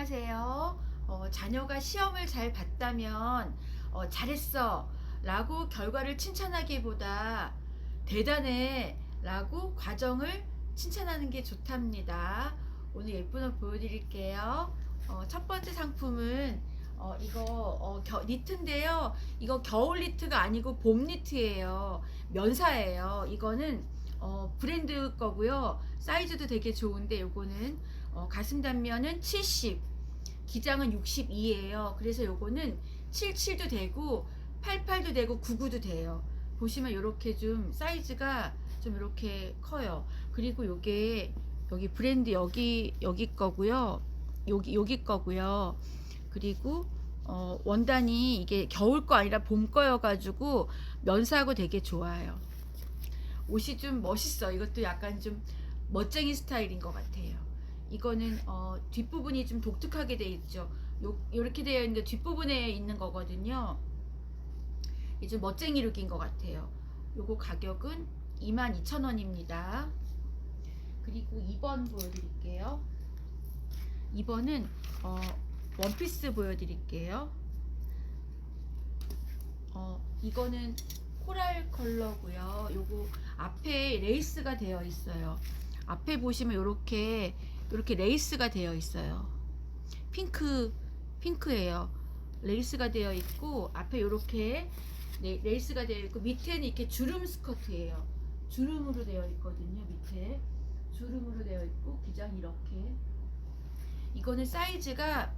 안녕하세요. 어, 자녀가 시험을 잘 봤다면 어, 잘했어 라고 결과를 칭찬하기보다 대단해 라고 과정을 칭찬하는 게 좋답니다. 오늘 예쁜 옷 보여드릴게요. 어, 첫 번째 상품은 어, 이거 어, 겨, 니트인데요. 이거 겨울 니트가 아니고 봄 니트예요. 면사예요. 이거는 어, 브랜드 거고요. 사이즈도 되게 좋은데 요거는 어, 가슴 단면은 70, 기장은 62예요. 그래서 요거는 77도 되고 88도 되고 99도 돼요. 보시면 이렇게 좀 사이즈가 좀 이렇게 커요. 그리고 요게 여기 브랜드 여기 여기 거고요. 여기 여기 거고요. 그리고 어, 원단이 이게 겨울 거 아니라 봄 거여가지고 면사하고 되게 좋아요. 옷이 좀 멋있어. 이것도 약간 좀 멋쟁이 스타일인 것 같아요. 이거는 어, 뒷부분이 좀 독특하게 돼 있죠. 요, 이렇게 되어 있는데 뒷부분에 있는 거거든요. 이제 멋쟁이 룩인 것 같아요. 요거 가격은 22,000원입니다. 그리고 2번 보여드릴게요. 2번은 어, 원피스 보여드릴게요. 어, 이거는 코랄 컬러고요. 요거 앞에 레이스가 되어 있어요. 앞에 보시면 이렇게 이렇게 레이스가 되어 있어요. 핑크 핑크예요. 레이스가 되어 있고 앞에 이렇게 네, 레이스가 되어 있고 밑에는 이렇게 주름 스커트예요. 주름으로 되어 있거든요. 밑에 주름으로 되어 있고 기장 이렇게 이거는 사이즈가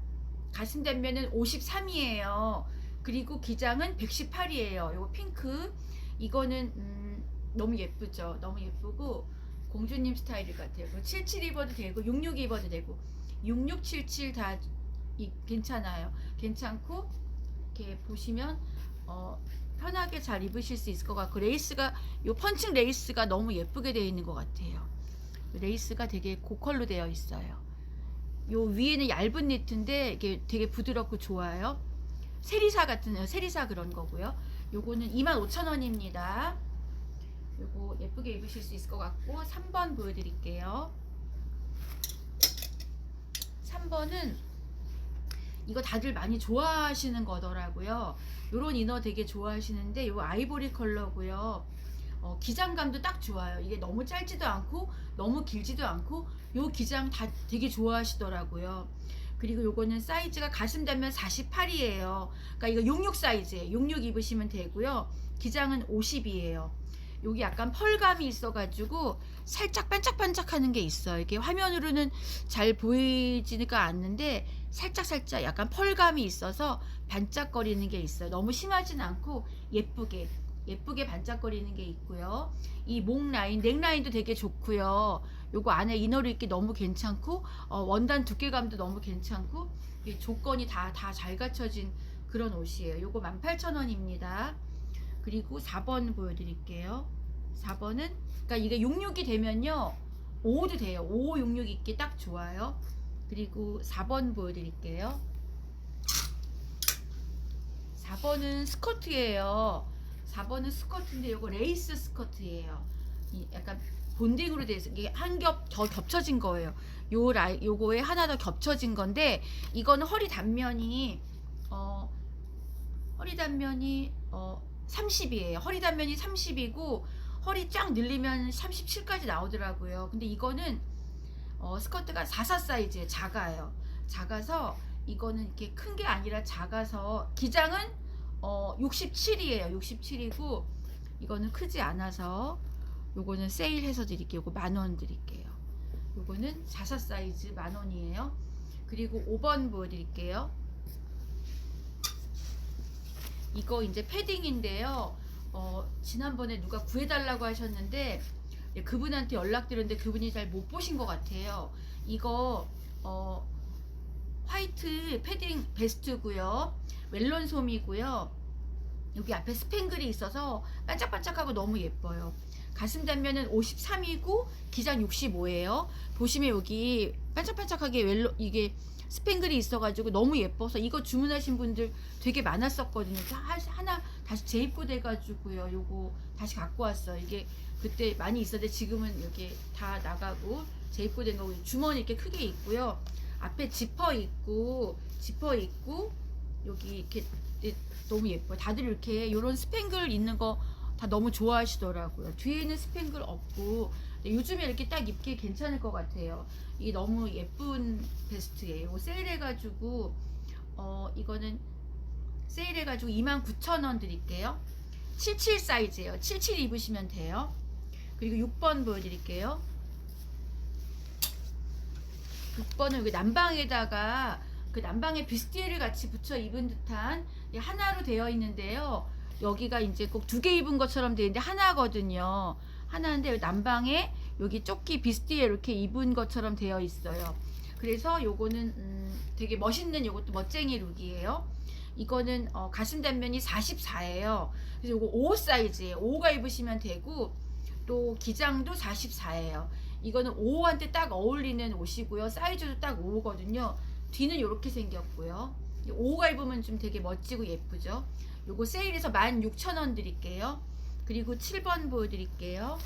가슴 단면은 53이에요. 그리고 기장은 118이에요. 요거 핑크 이거는 음, 너무 예쁘죠. 너무 예쁘고 공주님 스타일 같아요. 77 입어도 되고 66 입어도 되고 66, 77 다 괜찮아요. 괜찮고 이렇게 보시면 어, 편하게 잘 입으실 수 있을 것 같고 레이스가 요 펀칭 레이스가 너무 예쁘게 되어 있는 것 같아요. 레이스가 되게 고컬로 되어 있어요. 요 위에는 얇은 니트인데 이게 되게 부드럽고 좋아요. 세리사 같은 세리사 그런 거고요. 요거는 25,000원입니다. 요거 예쁘게 입으실 수 있을 것 같고 3번 보여드릴게요. 3번은 이거 다들 많이 좋아하시는 거더라고요. 요런 이너 되게 좋아하시는데 요 아이보리 컬러고요. 어, 기장감도 딱 좋아요. 이게 너무 짧지도 않고 너무 길지도 않고 요 기장 다 되게 좋아하시더라고요. 그리고 요거는 사이즈가 가슴 단면 48이에요. 그러니까 이거 66 사이즈예요. 66 입으시면 되고요. 기장은 50이에요. 여기 약간 펄감이 있어가지고 살짝 반짝반짝하는 게 있어요. 이게 화면으로는 잘 보이지가 않는데 살짝 살짝 약간 펄감이 있어서 반짝거리는 게 있어요. 너무 심하진 않고 예쁘게 예쁘게 반짝거리는 게 있고요. 이 목 라인, 넥 라인도 되게 좋고요. 요거 안에 이너를 입기 너무 괜찮고 어, 원단 두께감도 너무 괜찮고 이 조건이 다 다 잘 갖춰진 그런 옷이에요. 요거 18,000원입니다. 그리고 4번 보여드릴게요. 4번은 그러니까 이게 66이 되면요 5도 돼요. 5, 66 입기 딱 좋아요. 그리고 4번 보여드릴게요. 4번은 스커트예요. 4번은 스커트인데 이거 레이스 스커트예요. 이 약간 본딩으로 돼서 이게 한 겹 더 겹쳐진 거예요. 요 라이 요거에 하나 더 겹쳐진 건데 이거는 허리 단면이 어 허리 단면이 어 30이에요. 허리 단면이 30이고 허리 쫙 늘리면 37까지 나오더라고요. 근데 이거는 어, 스커트가 44 사이즈에 작아요. 작아서 이거는 이렇게 큰 게 아니라 작아서 기장은 어, 67이에요. 67이고 이거는 크지 않아서 요거는 세일해서 드릴게요. 요거 만 원 드릴게요. 요거는 44 사이즈 만 원이에요. 그리고 5번 보여드릴게요. 이거 이제 패딩인데요. 어, 지난번에 누가 구해달라고 하셨는데 예, 그분한테 연락드렸는데 그분이 잘 못 보신 것 같아요. 이거 어, 화이트 패딩 베스트고요. 멜론 솜이고요. 여기 앞에 스팽글이 있어서 반짝반짝하고 너무 예뻐요. 가슴 단면은 53이고 기장 65예요. 보시면 여기 반짝반짝하게 웰로 이게 스팽글이 있어가지고 너무 예뻐서 이거 주문하신 분들 되게 많았었거든요. 하- 하나 다시 재입고 돼가지고요. 요거 다시 갖고 왔어요. 이게 그때 많이 있었는데 지금은 이게 다 나가고 재입고 된 거고 주머니 이렇게 크게 있고요. 앞에 지퍼 있고 지퍼 있고 여기 이렇게 이- 너무 예뻐요. 다들 이렇게 이런 스팽글 있는 거 다 너무 좋아하시더라고요. 뒤에는 스팽글 없고 요즘에 이렇게 딱 입기 괜찮을 것 같아요. 이게 너무 예쁜 베스트예요. 세일해가지고 어 이거는 세일해가지고 29,000원 드릴게요. 77 사이즈예요. 77 입으시면 돼요. 그리고 6번 보여드릴게요. 6번은 여기 난방에다가 그 난방에 비스티에를 같이 붙여 입은 듯한 이 하나로 되어 있는데요. 여기가 이제 꼭 두 개 입은 것처럼 되어 있는데 하나거든요. 하나인데 난방에 여기 조끼 비스티에 이렇게 입은 것처럼 되어 있어요. 그래서 요거는 음, 되게 멋있는 요것도 멋쟁이 룩이에요. 이거는 어, 가슴 단면이 44예요. 그래서 요거 5 사이즈예요. 5가 입으시면 되고 또 기장도 44예요. 이거는 5한테 딱 어울리는 옷이고요. 사이즈도 딱 5거든요. 뒤는 이렇게 생겼고요. 5가 입으면 좀 되게 멋지고 예쁘죠. 요거 세일해서 16,000원 드릴게요. 그리고 7번 보여드릴게요.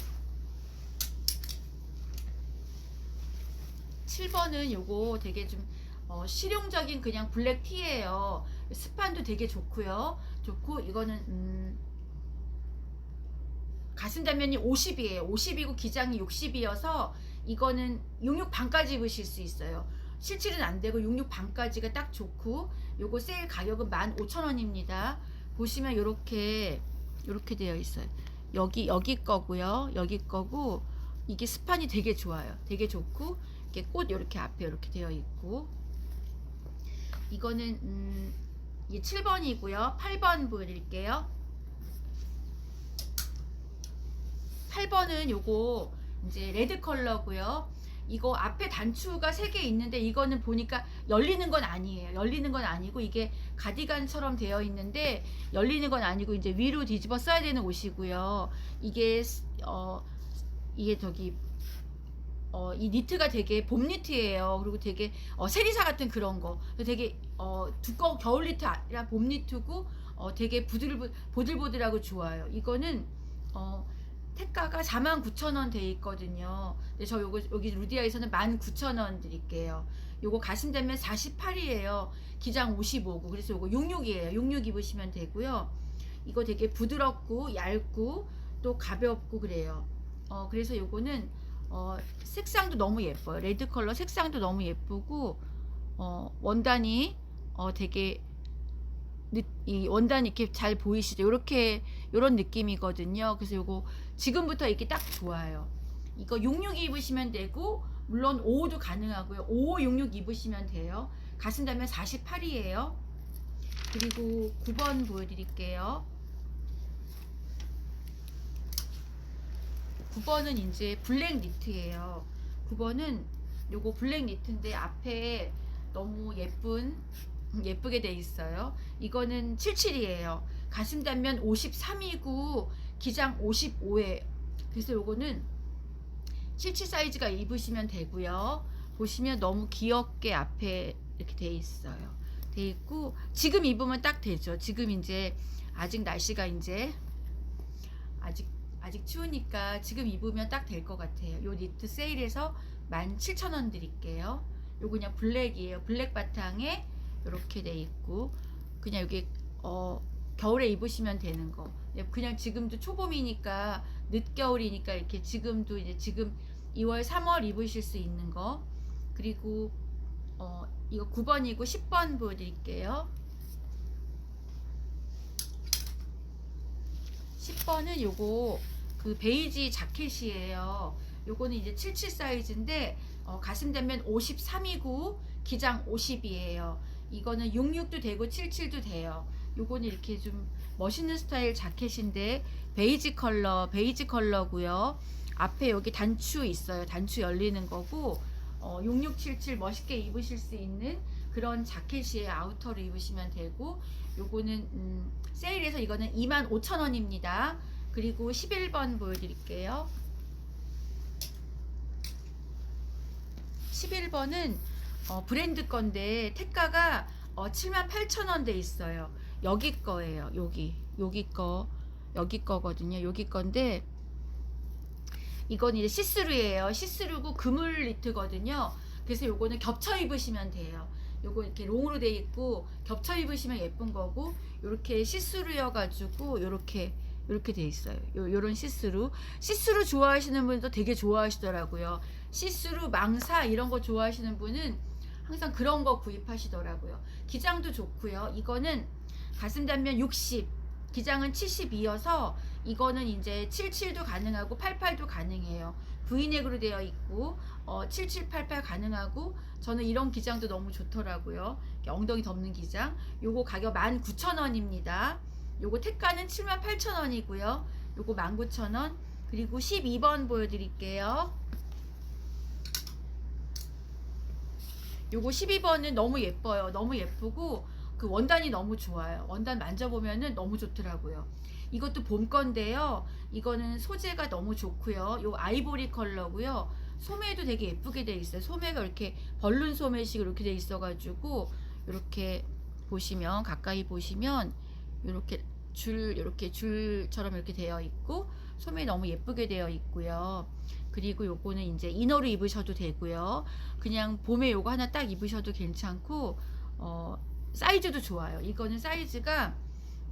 7번은 요거 되게 좀 어, 실용적인 그냥 블랙 티예요. 스판도 되게 좋고요. 좋고 이거는 음, 가슴 단면이 50이에요. 50이고 기장이 60이어서 이거는 66 반까지 입으실 수 있어요. 실질은 안 되고 66 반까지가 딱 좋고 요거 세일 가격은 15,000원입니다. 보시면 요렇게 요렇게 되어 있어요. 여기 여기 거고요. 여기 거고 이게 스판이 되게 좋아요. 되게 좋고 이렇게 꽃 이렇게 앞에 이렇게 되어 있고 이거는 음, 이게 7번이고요. 8번 보여드릴게요. 8번은 요거 이제 레드 컬러고요. 이거 앞에 단추가 3개 있는데 이거는 보니까 열리는 건 아니에요. 열리는 건 아니고 이게 가디건처럼 되어 있는데 열리는 건 아니고 이제 위로 뒤집어 써야 되는 옷이고요. 이게 어 이게 저기 어, 이 니트가 되게 봄 니트예요. 그리고 되게 어, 세리사 같은 그런 거. 되게 어, 두꺼운 겨울 니트 아니라 봄 니트고 어, 되게 부들부, 보들보들하고 좋아요. 이거는 어, 택가가 49,000원 돼 있거든요. 근데 저 요거 여기 루디아에서는 19,000원 드릴게요. 요거 가슴 되면 48이에요. 기장 55고 그래서 요거 66이에요. 66 입으시면 되고요. 이거 되게 부드럽고 얇고 또 가볍고 그래요. 어 그래서 요거는 어 색상도 너무 예뻐요. 레드 컬러 색상도 너무 예쁘고 어 원단이 어 되게 느- 이 원단이 이렇게 잘 보이시죠? 이렇게 이런 느낌이거든요. 그래서 요거 지금부터 입기 딱 좋아요. 이거 66 입으시면 되고 물론 55도 가능하고요. 55, 66 입으시면 돼요. 가슴 단면 48이에요. 그리고 9번 보여드릴게요. 9번은 이제 블랙 니트예요. 9번은 요거 블랙 니트인데 앞에 너무 예쁜 예쁘게 돼 있어요. 이거는 77이에요. 가슴 단면 53이고 기장 55에 그래서 요거는 77 사이즈가 입으시면 되고요. 보시면 너무 귀엽게 앞에 이렇게 돼 있어요. 돼 있고 지금 입으면 딱 되죠. 지금 이제 아직 날씨가 이제 아직 아직 추우니까 지금 입으면 딱 될 것 같아요. 요 니트 세일해서 17,000원 드릴게요. 요 그냥 블랙이에요. 블랙 바탕에 이렇게 돼 있고 그냥 여기 어 겨울에 입으시면 되는 거. 그냥 지금도 초봄이니까 늦겨울이니까 이렇게 지금도 이제 지금 2월 3월 입으실 수 있는 거. 그리고 어 이거 9번이고 10번 보여드릴게요. 10번은 요거 그 베이지 자켓이에요. 요거는 이제 77 사이즈인데 어, 가슴 단면 53이고 기장 50이에요. 이거는 66도 되고 77도 돼요. 요거는 이렇게 좀 멋있는 스타일 자켓인데 베이지 컬러, 베이지 컬러고요. 앞에 여기 단추 있어요. 단추 열리는 거고 어, 6677 멋있게 입으실 수 있는 그런 자켓이에요. 아우터로 입으시면 되고 요거는 음, 세일해서 이거는 25,000원입니다. 그리고 11번 보여드릴게요. 11번은 어, 브랜드 건데 택가가 어, 78,000원 돼 있어요. 여기 거예요. 여기 여기 거 여기 거거든요. 여기 건데 이건 이제 시스루예요. 시스루고 그물 니트거든요. 그래서 요거는 겹쳐 입으시면 돼요. 요거 이렇게 롱으로 돼 있고 겹쳐 입으시면 예쁜 거고 요렇게 시스루여 가지고 요렇게 요렇게 돼 있어요. 요 요런 시스루. 시스루 좋아하시는 분도 되게 좋아하시더라고요. 시스루 망사 이런 거 좋아하시는 분은 항상 그런 거 구입하시더라고요. 기장도 좋고요. 이거는 가슴 단면 60, 기장은 72여서 이거는 이제 77도 가능하고 88도 가능해요. V넥으로 되어 있고 어, 7788 가능하고 저는 이런 기장도 너무 좋더라고요. 엉덩이 덮는 기장. 요거 가격 19,000원입니다. 요거 택가는 78,000원이고요. 요거 19,000원. 그리고 12번 보여드릴게요. 요거 12번은 너무 예뻐요. 너무 예쁘고 그 원단이 너무 좋아요. 원단 만져보면은 너무 좋더라고요. 이것도 봄 건데요. 이거는 소재가 너무 좋고요. 요 아이보리 컬러고요. 소매도 되게 예쁘게 돼 있어요. 소매가 이렇게 벌룬 소매식 이렇게 돼 있어가지고 이렇게 보시면 가까이 보시면 이렇게 줄 이렇게 줄처럼 이렇게 되어 있고 소매 너무 예쁘게 되어 있고요. 그리고 요거는 이제 이너로 입으셔도 되고요. 그냥 봄에 요거 하나 딱 입으셔도 괜찮고 어, 사이즈도 좋아요. 이거는 사이즈가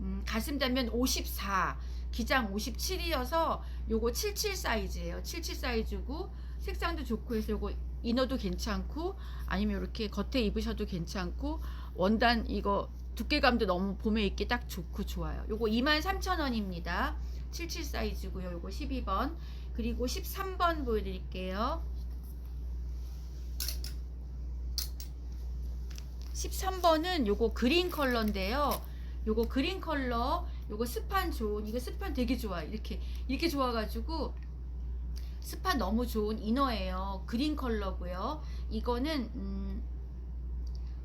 음, 가슴 단면 54, 기장 57이어서 요거 77 사이즈예요. 77 사이즈고 색상도 좋고 해서 요거 이너도 괜찮고 아니면 이렇게 겉에 입으셔도 괜찮고 원단 이거 두께감도 너무 봄에 입기 딱 좋고 좋아요. 요거 23,000원입니다. 77 사이즈고요. 요거 12번. 그리고 13번 보여드릴게요. 13번은 요거 그린 컬러인데요. 요거 그린 컬러, 요거 스판 좋은, 이거 스판 되게 좋아. 이렇게, 이렇게 좋아가지고, 스판 너무 좋은 이너예요. 그린 컬러고요. 이거는, 음,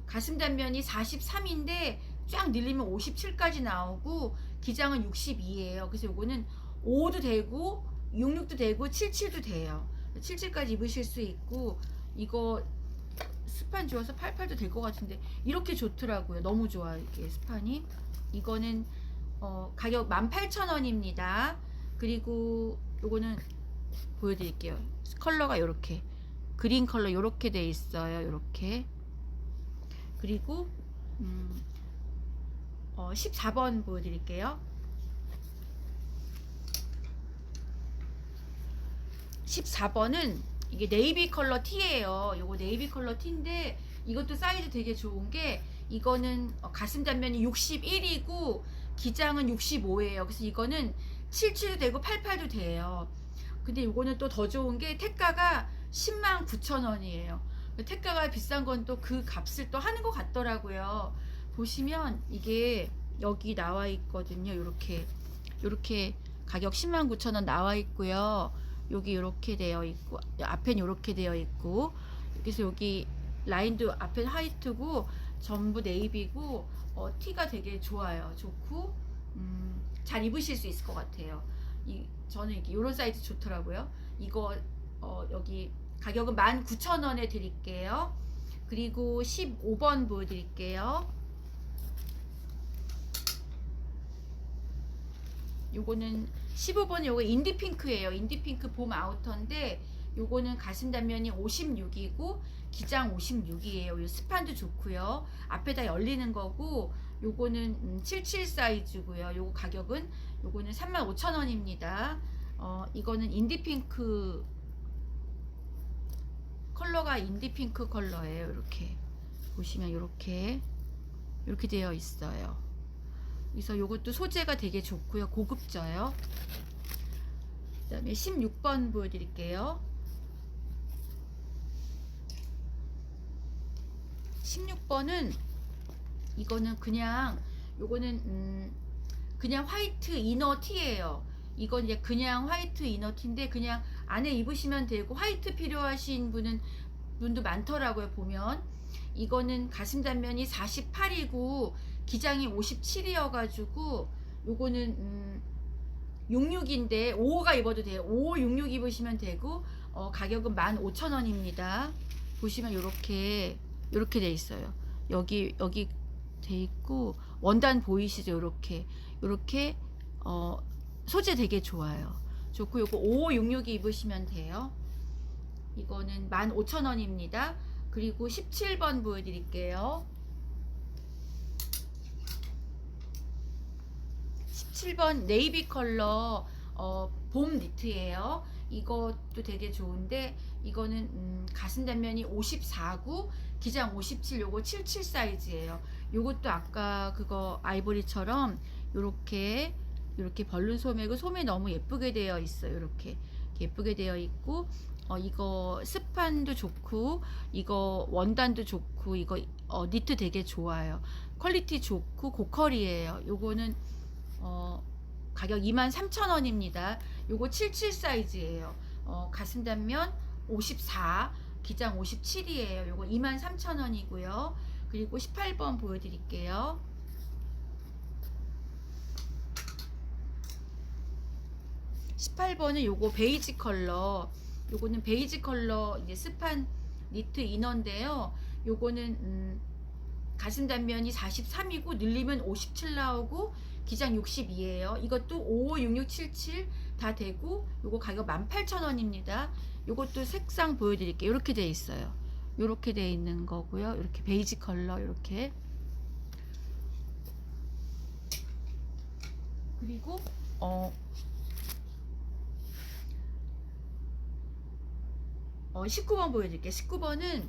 가슴 단면이 43인데, 쫙 늘리면 57까지 나오고, 기장은 62예요. 그래서 요거는 5도 되고, 66도 되고, 77도 돼요. 77까지 입으실 수 있고, 이거 스판 좋아서 88도 될 것 같은데 이렇게 좋더라고요. 너무 좋아요. 이게 스판이. 이거는 어, 가격 18,000원입니다. 그리고 요거는 보여드릴게요. 컬러가 이렇게 그린 컬러 이렇게 돼 있어요. 이렇게 그리고 음, 어, 14번 보여드릴게요. 14번은 이게 네이비 컬러 티예요. 요거 네이비 컬러 티인데 이것도 사이즈 되게 좋은 게 이거는 어, 가슴 단면이 61이고 기장은 65예요. 그래서 이거는 77도 되고 88도 돼요. 근데 이거는 또 더 좋은 게 택가가 10만 9천 원이에요. 택가가 비싼 건 또 그 값을 또 하는 것 같더라고요. 보시면 이게 여기 나와 있거든요. 이렇게 이렇게 가격 10만 9천 원 나와 있고요. 여기 이렇게 되어 있고 앞엔 이렇게 되어 있고 그래서 여기 라인도 앞엔 화이트고 전부 네이비고 어, 티가 되게 좋아요. 좋고 음, 잘 입으실 수 있을 것 같아요. 이 저는 이렇게 이런 사이즈 좋더라고요. 이거 어, 여기 가격은 19,000원에 드릴게요. 그리고 15번 보여드릴게요. 요거는 15번 요거 인디핑크예요. 인디핑크 봄 아우터인데 요거는 가슴 단면이 56이고 기장 56이에요. 요 스판도 좋고요. 앞에다 열리는 거고 요거는 음, 77 사이즈고요. 요거 가격은 요거는 35,000원입니다. 어, 이거는 인디핑크 컬러가 인디핑크 컬러예요. 이렇게 보시면 이렇게 이렇게 되어 있어요. 그래서 요것도 소재가 되게 좋고요. 고급져요. 그 다음에 16번 보여드릴게요. 16번은 이거는 그냥 요거는 음 그냥 화이트 이너 티예요. 이건 이제 그냥 화이트 이너 티인데 그냥 안에 입으시면 되고 화이트 필요하신 분은 분도 많더라고요 보면 이거는 가슴 단면이 48이고 기장이 57이어가지고 요거는 음 66인데 5호가 입어도 돼요. 5, 66 입으시면 되고 어, 가격은 15,000원입니다. 보시면 요렇게 요렇게 돼 있어요. 여기 여기 돼 있고 원단 보이시죠? 요렇게 요렇게 어, 소재 되게 좋아요. 좋고 요거 5, 66 입으시면 돼요. 이거는 15,000원입니다. 그리고 17번 보여드릴게요. 17번 네이비 컬러 어, 봄 니트예요. 이것도 되게 좋은데 이거는 음, 가슴 단면이 54구, 기장 57, 요거 77 사이즈예요. 요것도 아까 그거 아이보리처럼 요렇게 요렇게 벌룬 소매고 소매 너무 예쁘게 되어 있어요. 요렇게 예쁘게 되어 있고 어 이거 스판도 좋고 이거 원단도 좋고 이거 어 니트 되게 좋아요. 퀄리티 좋고 고퀄이에요. 요거는 어 가격 23,000원입니다. 요거 77 사이즈예요. 어 가슴 단면 54, 기장 57이에요. 요거 23,000원이고요. 그리고 18번 보여드릴게요. 18번은 요거 베이지 컬러. 요거는 베이지 컬러 이제 스판 니트 이너인데요. 요거는 음, 가슴 단면이 43이고 늘리면 57 나오고 기장 62예요. 이것도 556677 다 되고 요거 가격 18,000원입니다. 요것도 색상 보여 드릴게요. 이렇게 돼 있어요. 이렇게 돼 있는 거고요. 이렇게 베이지 컬러 이렇게 그리고 어, 어 19번 보여드릴게요. 19번은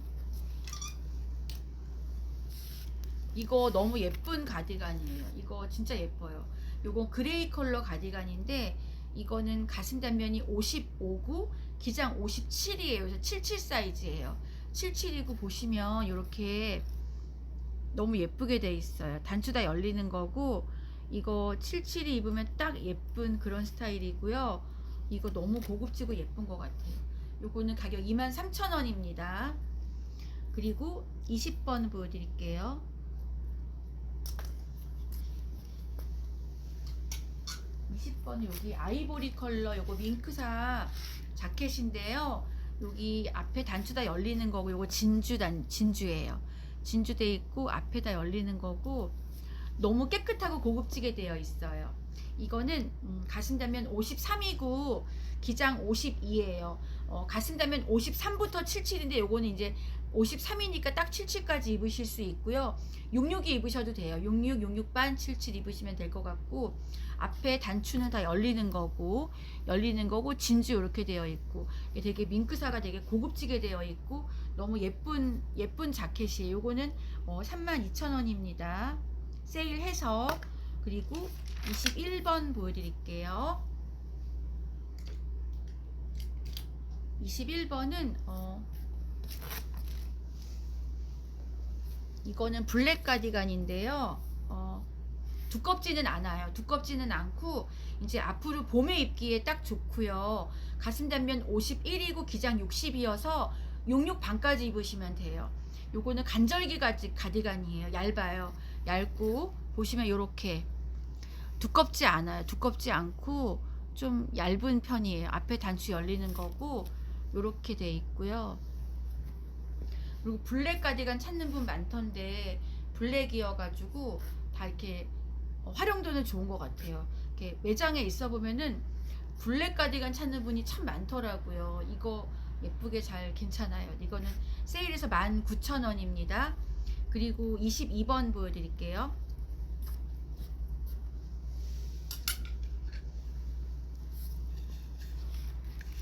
이거 너무 예쁜 가디건이에요. 이거 진짜 예뻐요. 요건 그레이 컬러 가디건인데 이거는 가슴 단면이 55구, 기장 57이에요. 그래서 77 사이즈예요. 77이고 보시면 이렇게 너무 예쁘게 돼 있어요. 단추 다 열리는 거고 이거 77이 입으면 딱 예쁜 그런 스타일이고요. 이거 너무 고급지고 예쁜 것 같아요. 요거는 가격 23,000원입니다. 그리고 20번 보여드릴게요. 20번 여기 아이보리 컬러 요거 밍크사 자켓인데요. 여기 앞에 단추 다 열리는 거고 요거 진주 단 진주예요. 진주 돼 있고 앞에 다 열리는 거고 너무 깨끗하고 고급지게 되어 있어요. 이거는 음, 가슴 단면 53이고 기장 52예요. 어, 가슴 단면 53부터 77인데 요거는 이제 53이니까 딱 77까지 입으실 수 있고요. 66이 입으셔도 돼요. 66, 66반, 77 입으시면 될 것 같고 앞에 단추는 다 열리는 거고 열리는 거고 진주 이렇게 되어 있고 되게 밍크사가 되게 고급지게 되어 있고 너무 예쁜 예쁜 자켓이에요. 요거는 어, 32,000원입니다. 세일해서 그리고 21번 보여드릴게요. 21번은 어, 이거는 블랙 가디건인데요. 어, 두껍지는 않아요. 두껍지는 않고 이제 앞으로 봄에 입기에 딱 좋고요. 가슴 단면 51이고 기장 60이어서 66 반까지 입으시면 돼요. 요거는 간절기 가디건이에요. 얇아요. 얇고 보시면 요렇게 두껍지 않아요. 두껍지 않고 좀 얇은 편이에요. 앞에 단추 열리는 거고 요렇게 돼 있고요. 그리고 블랙 가디건 찾는 분 많던데 블랙이어가지고 다 이렇게 어, 활용도는 좋은 것 같아요. 이렇게 매장에 있어 보면은 블랙 가디건 찾는 분이 참 많더라고요. 이거 예쁘게 잘 괜찮아요. 이거는 세일해서 19,000원입니다. 그리고 22번 보여드릴게요.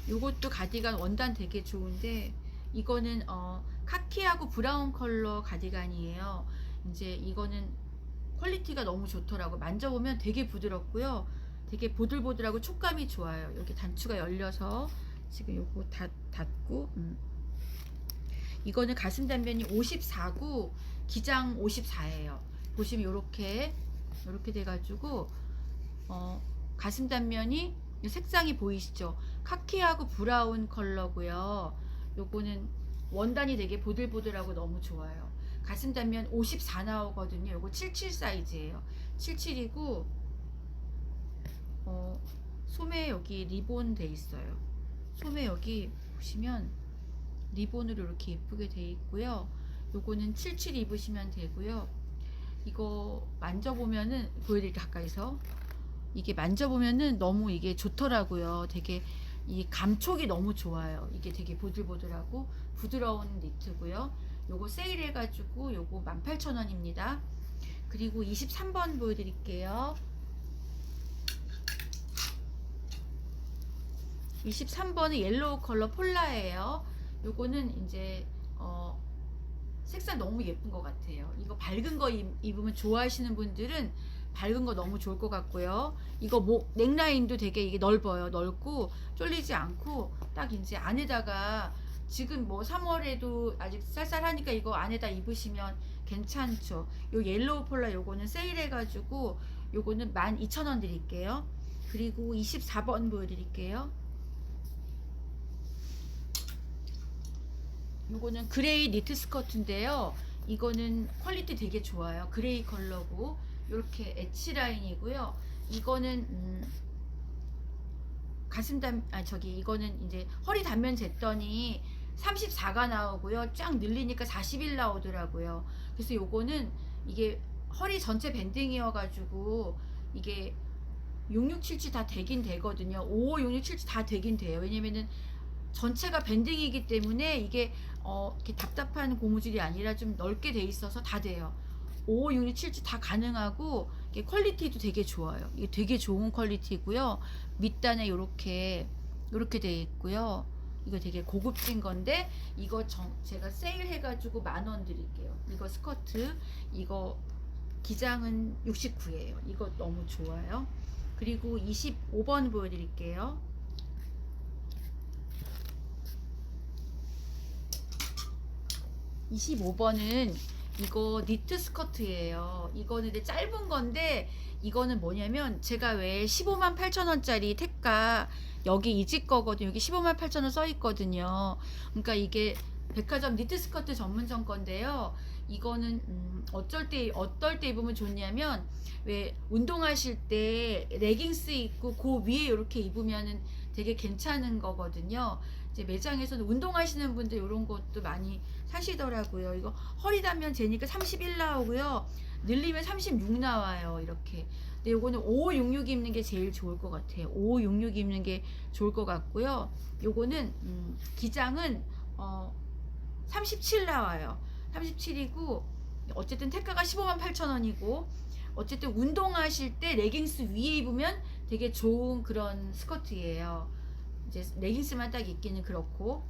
요것도 가디건 원단 되게 좋은데 이거는 어 카키하고 브라운 컬러 가디건이에요. 이제 이거는 퀄리티가 너무 좋더라고. 만져보면 되게 부드럽고요. 되게 보들보들하고 촉감이 좋아요. 여기 단추가 열려서 지금 요거 닫, 닫고 음. 이거는 가슴 단면이 54구 기장 54예요. 보시면 요렇게 요렇게 돼가지고 어, 가슴 단면이 이 색상이 보이시죠? 카키하고 브라운 컬러고요. 요거는 원단이 되게 보들보들하고 너무 좋아요. 가슴 단면 54 나오거든요. 요거 77 사이즈예요. 77이고 어, 소매 여기 리본 돼 있어요. 소매 여기 보시면 리본으로 이렇게 예쁘게 돼 있고요. 요거는 77 입으시면 되고요. 이거 만져보면은 보여드릴게요 가까이서 이게 만져보면은 너무 이게 좋더라고요. 되게 이 감촉이 너무 좋아요. 이게 되게 보들보들하고 부드러운 니트고요. 요거 세일해가지고 요거 18,000원입니다. 그리고 23번 보여드릴게요. 23번은 옐로우 컬러 폴라예요. 요거는 이제 어 색상 너무 예쁜 것 같아요. 이거 밝은 거 입- 입으면 좋아하시는 분들은 밝은 거 너무 좋을 것 같고요. 이거 목 넥라인도 되게 이게 넓어요. 넓고 쫄리지 않고 딱 이제 안에다가 지금 뭐 3월에도 아직 쌀쌀하니까 이거 안에다 입으시면 괜찮죠. 요 옐로우 폴라 요거는 세일해가지고 요거는 12,000원 드릴게요. 그리고 24번 보여드릴게요. 요거는 그레이 니트 스커트인데요. 이거는 퀄리티 되게 좋아요. 그레이 컬러고 이렇게 엣지 라인이고요. 이거는 음, 가슴 단, 아 저기 이거는 이제 허리 단면 쟀더니 34가 나오고요. 쫙 늘리니까 41 나오더라고요. 그래서 요거는 이게 허리 전체 밴딩이어 가지고 이게 6677 다 되긴 되거든요. 55, 6677 다 되긴 돼요. 왜냐면은 전체가 밴딩이기 때문에 이게 어, 이렇게 답답한 고무줄이 아니라 좀 넓게 돼 있어서 다 돼요. 5, 6, 7, 7다 가능하고 퀄리티도 되게 좋아요. 이게 되게 좋은 퀄리티고요. 밑단에 이렇게 이렇게 돼 있고요. 이거 되게 고급진 건데 이거 정, 제가 세일해가지고 만 원 드릴게요. 이거 스커트 이거 기장은 69예요. 이거 너무 좋아요. 그리고 25번 보여드릴게요. 25번은 이거 니트 스커트예요. 이거는 근데 짧은 건데 이거는 뭐냐면 제가 왜 15만 8천 원짜리 택가 여기 이 집 거거든요. 여기 15만 8천 원 써 있거든요. 그러니까 이게 백화점 니트 스커트 전문점 건데요. 이거는 음, 어쩔 때 어떨 때 입으면 좋냐면 왜 운동하실 때 레깅스 입고 그 위에 이렇게 입으면은 되게 괜찮은 거거든요. 이제 매장에서는 운동하시는 분들 이런 것도 많이 사시더라고요. 이거 허리 단면 재니까 31 나오고요. 늘리면 36 나와요. 이렇게. 근데 요거는 5566 입는 게 제일 좋을 것 같아요. 5566 입는 게 좋을 것 같고요. 요거는 음, 기장은 어, 37 나와요. 37이고 어쨌든 택가가 15만 8천 원이고 어쨌든 운동하실 때 레깅스 위에 입으면 되게 좋은 그런 스커트예요. 이제 레깅스만 딱 입기는 그렇고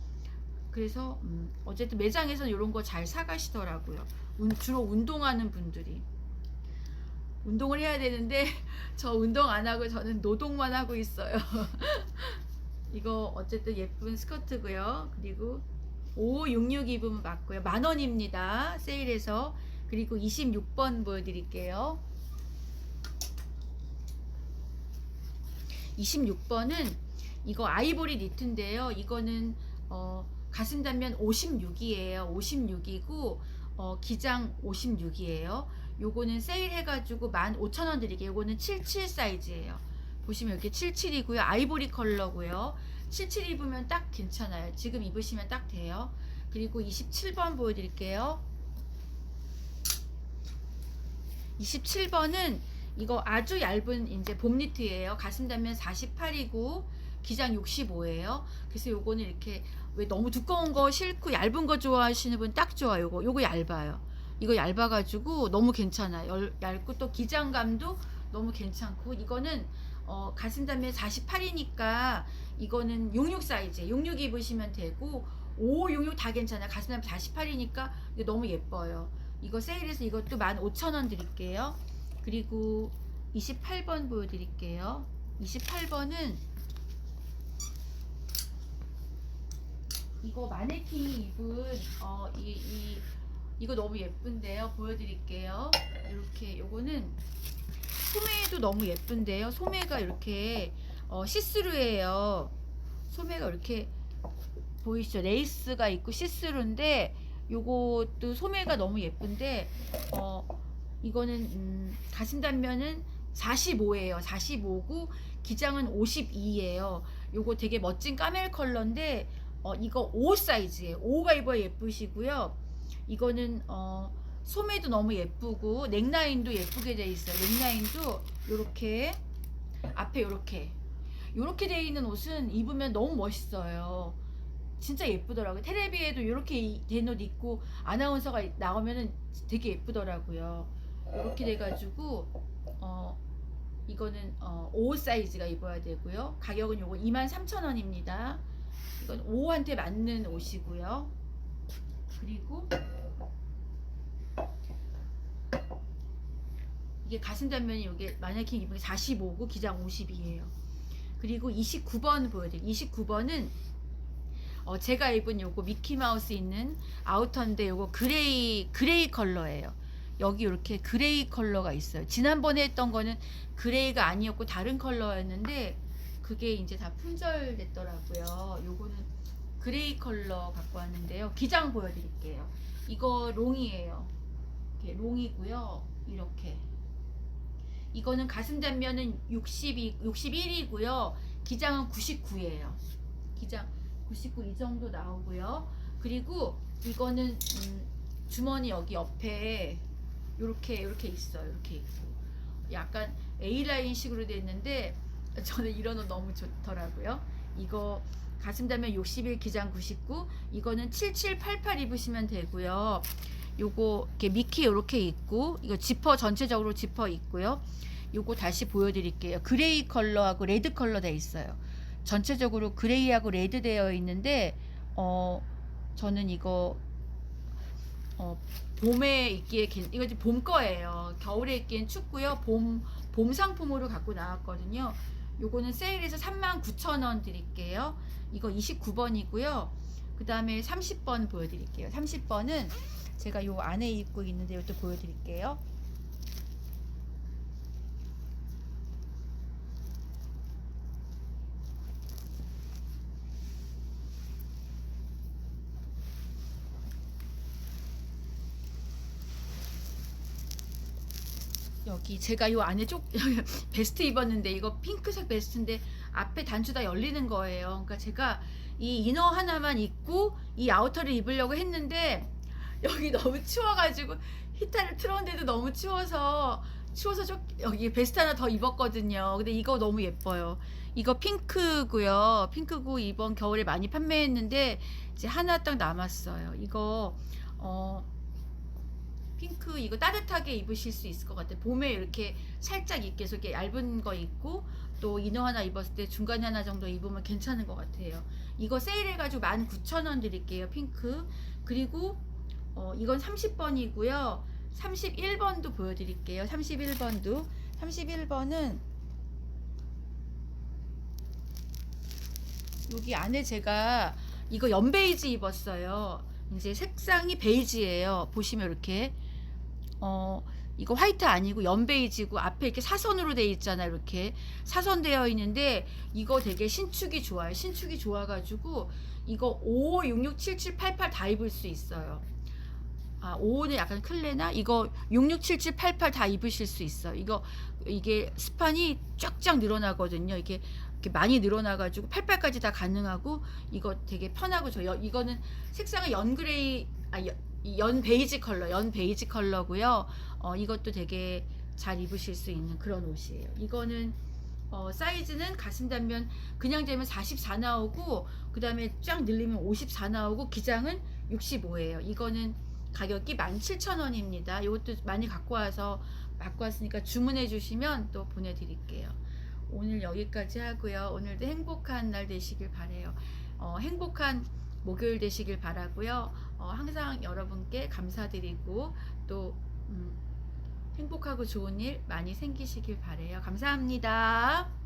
그래서 음, 어쨌든 매장에서 이런 거 잘 사가시더라고요. 운- 주로 운동하는 분들이 운동을 해야 되는데 저 운동 안 하고 저는 노동만 하고 있어요. 이거 어쨌든 예쁜 스커트고요. 그리고 5566 입으면 맞고요. 만 원입니다. 세일해서 그리고 26번 보여드릴게요. 26번은 이거 아이보리 니트인데요. 이거는 어, 가슴 단면 56이에요. 56이고 어, 기장 56이에요. 요거는 세일 해가지고 15,000원 드릴게요. 요거는 77 사이즈예요. 보시면 이렇게 77이고요. 아이보리 컬러고요. 77 입으면 딱 괜찮아요. 지금 입으시면 딱 돼요. 그리고 27번 보여드릴게요. 27번은 이거 아주 얇은 이제 봄 니트예요. 가슴 단면 48이고 기장 65예요. 그래서 요거는 이렇게 왜 너무 두꺼운 거 싫고 얇은 거 좋아하시는 분 딱 좋아요. 요거 요거 얇아요. 이거 얇아가지고 너무 괜찮아요. 열- 얇고 또 기장감도 너무 괜찮고 이거는 어, 가슴 단면 48이니까 이거는 66 사이즈 66 입으시면 되고 5, 66 다 괜찮아 요. 가슴 단면 48이니까 이거 너무 예뻐요. 이거 세일해서 이것도 15,000원 드릴게요. 그리고 28번 보여드릴게요. 28번은 이거 마네킹이 입은 어, 이, 이 이거 너무 예쁜데요. 보여드릴게요. 이렇게 요거는 소매도 너무 예쁜데요. 소매가 이렇게 어, 시스루예요. 소매가 이렇게 보이시죠? 레이스가 있고 시스루인데 요것도 소매가 너무 예쁜데 어 이거는 음, 가슴 단면은 45예요. 45고 기장은 52예요. 요거 되게 멋진 까멜 컬러인데 어 이거 5 사이즈예요. 5가 입어야 예쁘시고요. 이거는 어 소매도 너무 예쁘고 넥라인도 예쁘게 돼 있어요. 넥라인도 요렇게 앞에 요렇게 요렇게 돼 있는 옷은 입으면 너무 멋있어요. 진짜 예쁘더라고요. 텔레비에도 이렇게 된 옷 입고 아나운서가 나오면은 되게 예쁘더라고요. 이렇게 돼가지고 어 이거는 어, 5 사이즈가 입어야 되고요. 가격은 요거 23,000원입니다. 이건 5한테 맞는 옷이고요. 그리고 이게 가슴 단면이 이게 마네킹 입은 게 45고 기장 50이에요. 그리고 29번 보여드릴게요. 29번은 어, 제가 입은 요거 미키 마우스 있는 아우터인데 요거 그레이 그레이 컬러예요. 여기 이렇게 그레이 컬러가 있어요. 지난번에 했던 거는 그레이가 아니었고 다른 컬러였는데 그게 이제 다 품절됐더라고요. 요거는 그레이 컬러 갖고 왔는데요. 기장 보여드릴게요. 이거 롱이에요. 이렇게 롱이고요. 이렇게 이거는 가슴 단면은 62, 61이고요. 기장은 99예요. 기장 99 이 정도 나오고요. 그리고 이거는 음, 주머니 여기 옆에 이렇게 이렇게 있어요. 이렇게 있고 약간 A 라인 식으로 돼 있는데 저는 이런 옷 너무 좋더라고요. 이거 가슴 단면 61 기장 99 이거는 7788 입으시면 되고요. 요거 이렇게 미키 이렇게 있고 이거 지퍼 전체적으로 지퍼 있고요. 요거 다시 보여드릴게요. 그레이 컬러하고 레드 컬러 돼 있어요. 전체적으로 그레이하고 레드 되어 있는데 어 저는 이거 어 봄에 입기에 괜- 이거 봄 거예요. 겨울에 입기엔 춥고요. 봄 봄 상품으로 갖고 나왔거든요. 요거는 세일해서 39,000원 드릴게요. 이거 29번이고요. 그 다음에 30번 보여드릴게요. 30번은 제가 요 안에 입고 있는데 이것도 보여드릴게요. 여기 제가 요 안에 쪽 베스트 입었는데 이거 핑크색 베스트인데 앞에 단추 다 열리는 거예요. 그러니까 제가 이 이너 하나만 입고 이 아우터를 입으려고 했는데 여기 너무 추워가지고 히터를 틀었는데도 너무 추워서 추워서 좀 여기 베스트 하나 더 입었거든요. 근데 이거 너무 예뻐요. 이거 핑크고요. 핑크고 이번 겨울에 많이 판매했는데 이제 하나 딱 남았어요. 이거 어 핑크 이거 따뜻하게 입으실 수 있을 것 같아요. 봄에 이렇게 살짝 입게 해서 이렇게 얇은 거 입고 또 이너 하나 입었을 때 중간에 하나 정도 입으면 괜찮은 것 같아요. 이거 세일해가지고 19,000원 드릴게요. 핑크. 그리고 어, 이건 30번이고요. 31번도 보여드릴게요. 31번도. 31번은 여기 안에 제가 이거 연베이지 입었어요. 이제 색상이 베이지예요. 보시면 이렇게 어 이거 화이트 아니고 연베이지고 앞에 이렇게 사선으로 돼 있잖아요. 이렇게 사선되어 있는데 이거 되게 신축이 좋아요. 신축이 좋아가지고 이거 5, 6, 6, 7, 7, 8, 8 다 입을 수 있어요. 아, 5는 약간 클레나 이거 6, 6, 7, 7, 8, 8 다 입으실 수 있어. 이거 이게 스판이 쫙쫙 늘어나거든요. 이게 이렇게 많이 늘어나가지고 88까지 다 가능하고 이거 되게 편하고 저 여- 이거는 색상은 연 그레이 아, 연, 연 베이지 컬러, 연 베이지 컬러고요. 어, 이것도 되게 잘 입으실 수 있는 그런 옷이에요. 이거는 어, 사이즈는 가슴 단면 그냥 되면 44 나오고 그 다음에 쫙 늘리면 54 나오고 기장은 65예요. 이거는 가격이 17,000원입니다. 이것도 많이 갖고 와서 갖고 왔으니까 주문해 주시면 또 보내드릴게요. 오늘 여기까지 하고요. 오늘도 행복한 날 되시길 바래요. 어, 행복한 목요일 되시길 바라고요. 어, 항상 여러분께 감사드리고 또 음, 행복하고 좋은 일 많이 생기시길 바래요. 감사합니다.